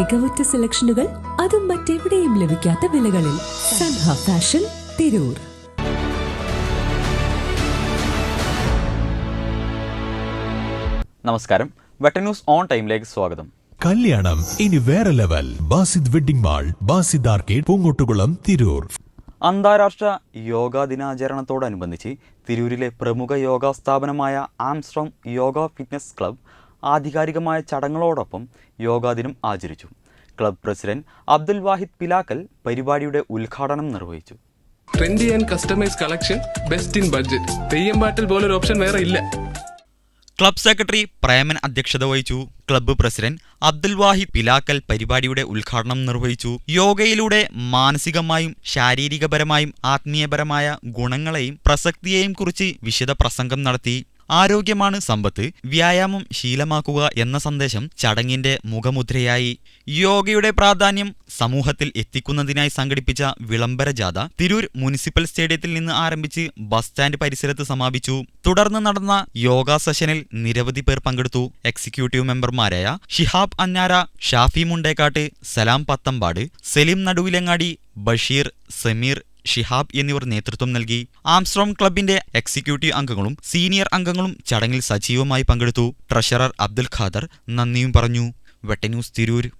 മികവുറ്റ സെലക്ഷനുകൾ അതും മറ്റെവിടെയും ലഭിക്കാത്ത വിലകളിൽ സൻഹ ഫാഷൻ തിരൂർ. നമസ്കാരം. വെട്ട ന്യൂസ് ഓൺ ടൈമിലേക്ക് സ്വാഗതം. കല്യാണം ഇനി വേറെ level. Basid wedding mall Basid arcade Poongottukulam Tirur. അന്താരാഷ്ട്ര യോഗാ ദിനാചരണത്തോടനുബന്ധിച്ച് തിരൂരിലെ പ്രമുഖ യോഗാ സ്ഥാപനമായ ആംസ്ട്രോങ് യോഗ ഫിറ്റ്നസ് ക്ലബ് ആധികാരികമായ ചടങ്ങുകളോടൊപ്പം യോഗാദിനം ആചരിച്ചു. ക്ലബ് പ്രസിഡന്റ് അബ്ദുൽ വാഹിദ് പിലാക്കൽ പരിപാടിയുടെ ഉദ്ഘാടനം നിർവഹിച്ചു. Trendy and customise collection best in budget. Theyyam പാട്ടിൽ പോലൊരു ഓപ്ഷൻ വേറെ ഇല്ല. ക്ലബ് സെക്രട്ടറി പ്രേമൻ അധ്യക്ഷത വഹിച്ചു. ക്ലബ്ബ് പ്രസിഡന്റ് അബ്ദുൽ വാഹിദ് പിലാക്കൽ പരിപാടിയുടെ ഉദ്ഘാടനം നിർവഹിച്ചു. യോഗയിലൂടെ മാനസികമായും ശാരീരികപരമായും ആത്മീയപരമായ ഗുണങ്ങളെയും പ്രസക്തിയെയും കുറിച്ച് വിശദ പ്രസംഗം നടത്തി. ആരോഗ്യമാണ് സമ്പത്ത് വ്യായാമം ശീലമാക്കുക എന്ന സന്ദേശം ചടങ്ങിന്റെ മുഖമുദ്രയായി യോഗയുടെ പ്രാധാന്യം സമൂഹത്തിൽ എത്തിക്കുന്നതിനായി സംഘടിപ്പിച്ച വിളംബര ജാഥ തിരൂർ മുനിസിപ്പൽ സ്റ്റേഡിയത്തിൽ നിന്ന് ആരംഭിച്ച് ബസ് സ്റ്റാൻഡ് പരിസരത്ത് സമാപിച്ചു. തുടർന്ന് നടന്ന യോഗ സെഷനിൽ നിരവധി പേർ പങ്കെടുത്തു. എക്സിക്യൂട്ടീവ് മെമ്പർമാരായ ഷിഹാബ് അന്നാര ഷാഫി മുണ്ടേക്കാട്ട് സലാം പത്തമ്പാട് സലീം നടുവിലങ്ങാടി ബഷീർ സമീർ ഷിഹാബ് എന്നിവർ നേതൃത്വം നൽകി. ആംസ്ട്രോം ക്ലബിന്റെ എക്സിക്യൂട്ടീവ് അംഗങ്ങളും സീനിയർ അംഗങ്ങളും ചടങ്ങിൽ സജീവമായി പങ്കെടുത്തു. ട്രഷറർ അബ്ദുൽ ഖാദർ നന്ദിയും പറഞ്ഞു. വെട്ടന്യൂസ് തിരൂർ.